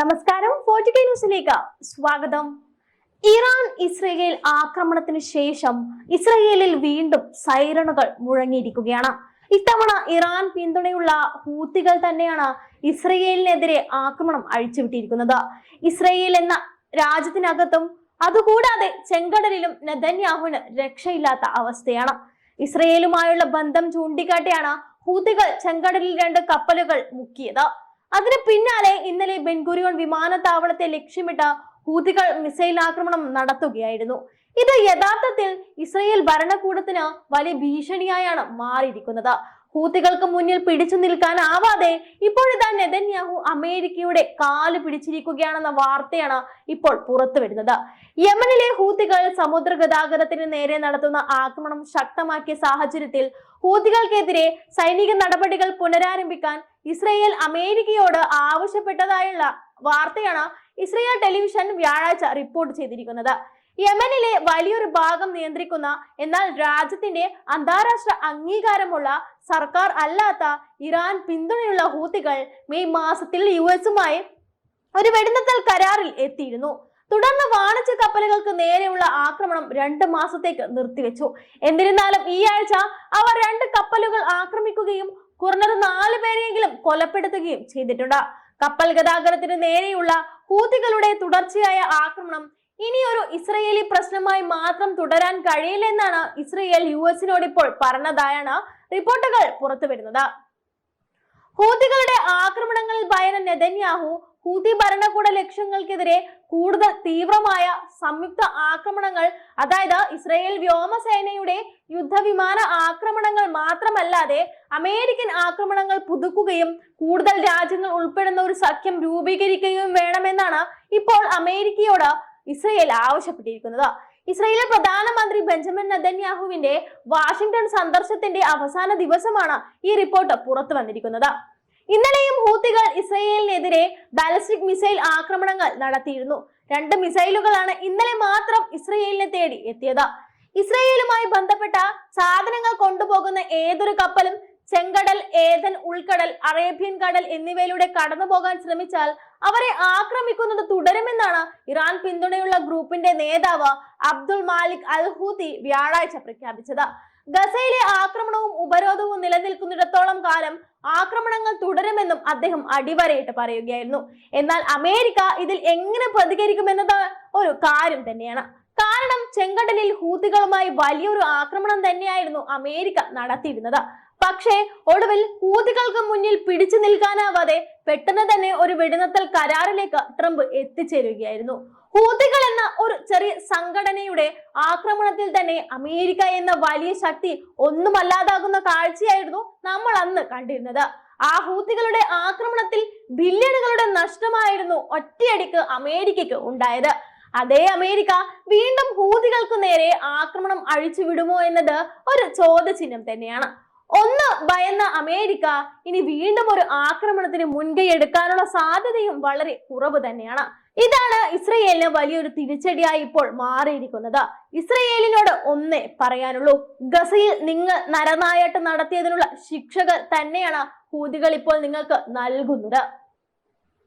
നമസ്കാരം ഫോർട്ടിക്കൈ ന്യൂസിലേക്ക് സ്വാഗതം. ഇറാൻ ഇസ്രയേൽ ആക്രമണത്തിന് ശേഷം ഇസ്രയേലിൽ വീണ്ടും സൈറണുകൾ മുഴങ്ങിയിരിക്കുകയാണ്. ഇത്തവണ ഇറാൻ പിന്തുണയുള്ള ഹൂത്തികൾ തന്നെയാണ് ഇസ്രയേലിനെതിരെ ആക്രമണം അഴിച്ചുവിട്ടിരിക്കുന്നത്. ഇസ്രയേൽ എന്ന രാജ്യത്തിനകത്തും അതുകൂടാതെ ചെങ്കടലിലും നെതന്യാഹുവിന് രക്ഷയില്ലാത്ത അവസ്ഥയാണ്. ഇസ്രയേലുമായുള്ള ബന്ധം ചൂണ്ടിക്കാട്ടിയാണ് ഹൂത്തികൾ ചെങ്കടലിൽ രണ്ട് കപ്പലുകൾ മുക്കിയത്. അതിന് പിന്നാലെ ഇന്നലെ ബെൻഗുരിയോൺ വിമാനത്താവളത്തെ ലക്ഷ്യമിട്ട് ഹൂതികൾ മിസൈൽ ആക്രമണം നടത്തുകയായിരുന്നു. ഇത് യഥാർത്ഥത്തിൽ ഇസ്രയേൽ ഭരണകൂടത്തിന് വലിയ ഭീഷണിയായാണ് മാറിയിരിക്കുന്നത്. ഹൂത്തികൾക്ക് മുന്നിൽ പിടിച്ചു നിൽക്കാനാവാതെ ഇപ്പോഴിതാ നെതന്യാഹു അമേരിക്കയുടെ കാൽ പിടിച്ചിരിക്കുകയാണെന്ന വാർത്തയാണ് ഇപ്പോൾ പുറത്തു വരുന്നത്. യമനിലെ ഹൂത്തികൾ സമുദ്ര ഗതാഗതത്തിന് നേരെ നടത്തുന്ന ആക്രമണം ശക്തമാക്കിയ സാഹചര്യത്തിൽ ഹൂത്തികൾക്കെതിരെ സൈനിക നടപടികൾ പുനരാരംഭിക്കാൻ ഇസ്രയേൽ അമേരിക്കയോട് ആവശ്യപ്പെട്ടതായുള്ള വാർത്തയാണ് ഇസ്രയേൽ ടെലിവിഷൻ വ്യാഴാഴ്ച റിപ്പോർട്ട് ചെയ്തിരിക്കുന്നത്. യമനിലെ വലിയൊരു ഭാഗം നിയന്ത്രിക്കുന്ന എന്നാൽ രാജ്യത്തിന്റെ അന്താരാഷ്ട്ര അംഗീകാരമുള്ള സർക്കാർ അല്ലാത്ത ഇറാൻ പിന്തുണയുള്ള ഹൂത്തികൾ മെയ് മാസത്തിൽ യു എസുമായി ഒരു വെടിനിർത്തൽ കരാറിൽ എത്തിയിരുന്നു. തുടർന്ന് വാണിജ്യ കപ്പലുകൾക്ക് നേരെയുള്ള ആക്രമണം രണ്ട് മാസത്തേക്ക് നിർത്തിവെച്ചു. എന്നിരുന്നാലും ഈ ആഴ്ച അവർ രണ്ട് കപ്പലുകൾ ആക്രമിക്കുകയും കുറഞ്ഞത് നാല് പേരെയെങ്കിലും കൊലപ്പെടുത്തുകയും ചെയ്തിട്ടുണ്ട്. കപ്പൽ ഗതാഗതത്തിന് നേരെയുള്ള ഹൂതികളുടെ തുടർച്ചയായ ആക്രമണം ഇനിയൊരു ഇസ്രയേലി പ്രശ്നമായി മാത്രം തുടരാൻ കഴിയില്ലെന്നാണ് ഇസ്രയേൽ യു എസിനോട് ഇപ്പോൾ പറഞ്ഞതായാണ് റിപ്പോർട്ടുകൾ പുറത്തുവരുന്നത് ഹൂതികളുടെ ആക്രമണങ്ങളിൽ ഭയന നെതന്യാഹു ഹൂതി ഭരണകൂട ലക്ഷ്യങ്ങൾക്കെതിരെ കൂടുതൽ തീവ്രമായ സംയുക്ത ആക്രമണങ്ങൾ അതായത് ഇസ്രയേൽ വ്യോമസേനയുടെ യുദ്ധവിമാന ആക്രമണങ്ങൾ മാത്രമല്ലാതെ അമേരിക്കൻ ആക്രമണങ്ങൾ പുതുക്കുകയും കൂടുതൽ രാജ്യങ്ങൾ ഉൾപ്പെടുന്ന ഒരു സഖ്യം രൂപീകരിക്കുകയും വേണമെന്നാണ് ഇപ്പോൾ അമേരിക്കയോട് ഇസ്രയേൽ ആവശ്യപ്പെട്ടിരിക്കുന്നത്. ഇസ്രയേലിലെ പ്രധാനമന്ത്രി ബെഞ്ചമിൻ നദന്യാഹുവിന്റെ വാഷിംഗ്ടൺ സന്ദർശനത്തിന്റെ അവസാന ദിവസമാണ് ഈ റിപ്പോർട്ട് പുറത്തു വന്നിരിക്കുന്നത്. ഇന്നലെയും ഹൂത്തികൾ ഇസ്രയേലിനെതിരെ ബാലിസ്റ്റിക് മിസൈൽ ആക്രമണങ്ങൾ നടത്തിയിരുന്നു. രണ്ട് മിസൈലുകളാണ് ഇന്നലെ മാത്രം ഇസ്രയേലിനെ തേടി എത്തിയത്. ഇസ്രയേലുമായി ബന്ധപ്പെട്ട സാധനങ്ങൾ കൊണ്ടുപോകുന്ന ഏതൊരു കപ്പലും ചെങ്കടൽ ഏതൻ ഉൾക്കടൽ അറേബ്യൻ കടൽ എന്നിവയിലൂടെ കടന്നു പോകാൻ ശ്രമിച്ചാൽ അവരെ ആക്രമിക്കുന്നത് തുടരുമെന്നാണ് ഇറാൻ പിന്തുണയുള്ള ഗ്രൂപ്പിന്റെ നേതാവ് അബ്ദുൾ മാലിക് അൽ ഹൂതി വ്യാഴാഴ്ച പ്രഖ്യാപിച്ചത്. ഗസയിലെ ആക്രമണവും ഉപരോധവും നിലനിൽക്കുന്നിടത്തോളം കാലം ആക്രമണങ്ങൾ തുടരുമെന്നും അദ്ദേഹം അടിവരയിട്ട് പറയുകയായിരുന്നു. എന്നാൽ അമേരിക്ക ഇതിൽ എങ്ങനെ പ്രതികരിക്കുമെന്നത് ഒരു കാര്യം തന്നെയാണ്. കാരണം ചെങ്കടലിൽ ഹൂതികളുമായി വലിയൊരു ആക്രമണം തന്നെയായിരുന്നു അമേരിക്ക നടത്തിയിരുന്നത്. പക്ഷേ ഒടുവിൽ ഹൂതികൾക്ക് മുന്നിൽ പിടിച്ചു നിൽക്കാനാവാതെ പെട്ടെന്ന് തന്നെ ഒരു വെടിനിർത്തൽ കരാറിലേക്ക് ട്രംപ് എത്തിച്ചേരുകയായിരുന്നു. ഹൂതികൾ എന്ന ഒരു ചെറിയ സംഘടനയുടെ ആക്രമണത്തിൽ തന്നെ അമേരിക്ക എന്ന വലിയ ശക്തി ഒന്നുമല്ലാതാകുന്ന കാഴ്ചയായിരുന്നു നമ്മൾ അന്ന് കണ്ടിരുന്നത്. ആ ഹൂതികളുടെ ആക്രമണത്തിൽ ബില്യണുകളുടെ നഷ്ടമായിരുന്നു ഒറ്റയടിക്ക് അമേരിക്കയ്ക്ക് ഉണ്ടായത്. അതേ അമേരിക്ക വീണ്ടും ഹൂതികൾക്ക് നേരെ ആക്രമണം അഴിച്ചുവിടുമോ എന്നത് ഒരു ചോദ്യചിഹ്നം തന്നെയാണ്. ഭയന്ന അമേരിക്ക ഇനി വീണ്ടും ഒരു ആക്രമണത്തിന് മുൻകൈ എടുക്കാനുള്ള സാധ്യതയും വളരെ കുറവ് തന്നെയാണ്. ഇതാണ് ഇസ്രയേലിന് വലിയൊരു തിരിച്ചടിയായി ഇപ്പോൾ മാറിയിരിക്കുന്നത്. ഇസ്രയേലിനോട് ഒന്നേ പറയാനുള്ളൂ. ഗസയിൽ നിങ്ങൾ നരനായാട്ട് നടത്തിയതിനുള്ള ശിക്ഷകൾ തന്നെയാണ് ഹൂതികൾ ഇപ്പോൾ നിങ്ങൾക്ക് നൽകുന്നത്.